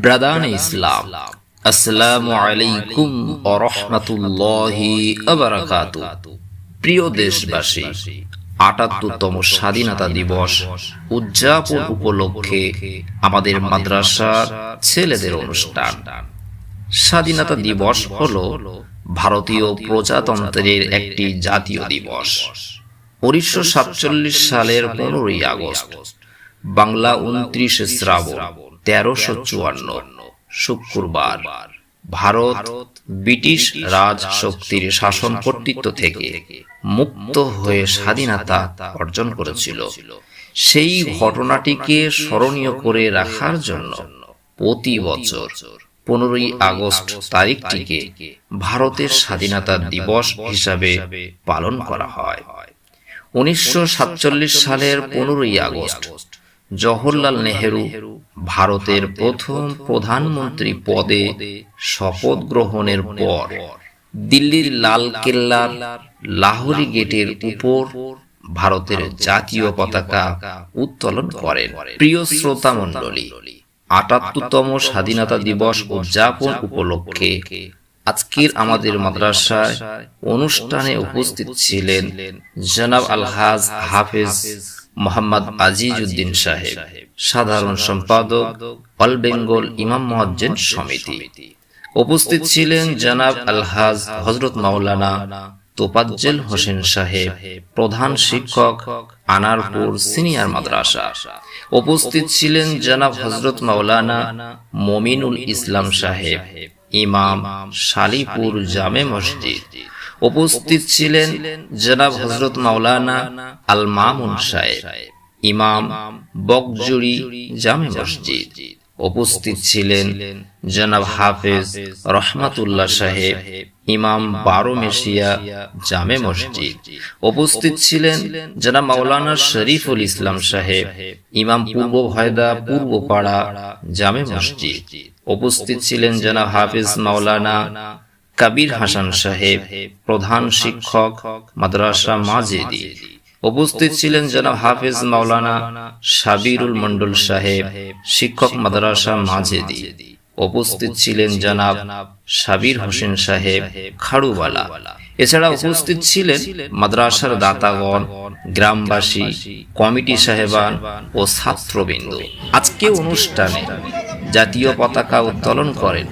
ব্রাদান ইসলাম আসসালামু আলাইকুম রহমতুল্লাহি আবরাকাতু প্রিয় দেশবাসী, আটাত্তরতম স্বাধীনতা দিবস উদযাপন উপলক্ষে আমাদের মাদ্রাসার ছেলেদের অনুষ্ঠান। স্বাধীনতা দিবস হল ভারতীয় প্রজাতন্ত্রের একটি জাতীয় দিবস। উনিশশো সাতচল্লিশ সালের পনেরোই আগস্ট, বাংলা উনত্রিশে শ্রাবণ। তেরোশো চুয়ান্ন, শুক্রবার। ভারত ব্রিটিশ রাজ শক্তির শাসন কর্তৃত্ব থেকে মুক্ত হয়ে স্বাধীনতা অর্জন করেছিল। সেই ঘটনাটিকে স্মরণীয় করে রাখার জন্য প্রতি বছর পনেরোই আগস্ট তারিখটিকে ভারতের স্বাধীনতা দিবস হিসাবে পালন করা হয়। উনিশশো সাতচল্লিশ সালের পনেরোই আগস্ট জওহরলাল নেহেরু ভারতের প্রথম প্রধানমন্ত্রী পদে শপথ গ্রহণের পর দিল্লির লাল কেল্লার লাহোরি গেটের উপর ভারতের জাতীয় পতাকা উত্তোলন করেন। প্রিয় শ্রোতা মণ্ডলী আটাত্তরতম স্বাধীনতা দিবস উদযাপন উপলক্ষে আজকের আমাদের মাদ্রাসায় অনুষ্ঠানে উপস্থিত ছিলেন জনাব আলহাজ হাফেজ মোহাম্মদ আজিজ উদ্দিন সাহেব, সাধারণ সম্পাদক, অল বেঙ্গল ইমাম মহাজ্জেন সমিতি। উপস্থিত ছিলেন জনাব আলহাজ হজরত মাওলানা তোপাজ্জেল হোসেন সাহেব, প্রধান শিক্ষক, আনারপুর সিনিয়র মাদ্রাসা। উপস্থিত ছিলেন জনাব হজরত মাওলানা মমিনুল ইসলাম সাহেব, ইমাম শালিপুর জামে মসজিদ। উপস্থিত ছিলেন জনাব হজরত মাওলানা আল মামুন সাহেব, ইমাম বকজুড়ি জামে মসজিদ। উপস্থিত ছিলেন জনাব হাফেজ রহমাতুল্লাহ সাহেব, ইমাম বারো মেশিয়া জামে মসজিদ। উপস্থিত ছিলেন জনাব মাওলানা শরীফুল ইসলাম সাহেব, ইমাম পূর্ব ভয়দা পূর্ব পূর্বপাড়া জামে মসজিদ। উপস্থিত ছিলেন জনাব হাফিজ মাওলানা কাবির হাসান সাহেব, প্রধান শিক্ষক, মাদ্রাসা মাজেদি। উপস্থিত ছিলেন জনাব হাফিজ মাওলানা সাবিরুল মন্ডল সাহেব, শিক্ষক মাদ্রাসা মাজেদি। উপস্থিত ছিলেন জনাব সাবির হোসেন সাহেব খাড়ুবালা এছাড়া উপস্থিত ছিলেন মাদ্রাসার দাতাগণ, গ্রামবাসী, কমিটি সাহেবান ও ছাত্রবৃন্দ। আজকে অনুষ্ঠানে জাতীয় পতাকা উত্তোলন করেন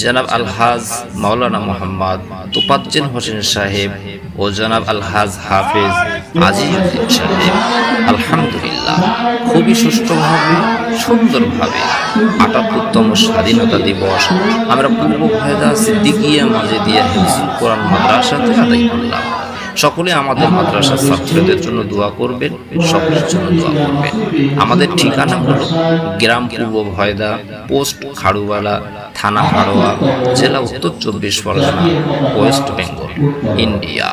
জনাব আলহাজ মাওলানা মোহাম্মদ তুপাচ্চিন হোসেন সাহেব ও জনাব আলহাজ হাফেজ আজিজুদ্দিন সাহেব। আলহামদুলিল্লাহ, খুবই সুষ্ঠুভাবে, সুন্দরভাবে আটাত্তরতম স্বাধীনতা দিবস আমরা পূর্ব ভয়দা সিদ্দিকিয়া দিয়ে হিজুল কোরআন মাদ্রাসাতে আদায় করলাম। সকলে আমাদের মাদ্রাসার ছাত্রদের জন্য দোয়া করবেন, সকলের জন্য দোয়া করবেন। আমাদের ঠিকানা হল গ্রাম পূর্ব ভয়দা, পোস্ট খাড়ুওয়ালা থানা হাড়োয়া, জেলা উত্তর চব্বিশ পরগনা, ওয়েস্ট বেঙ্গল, ইন্ডিয়া।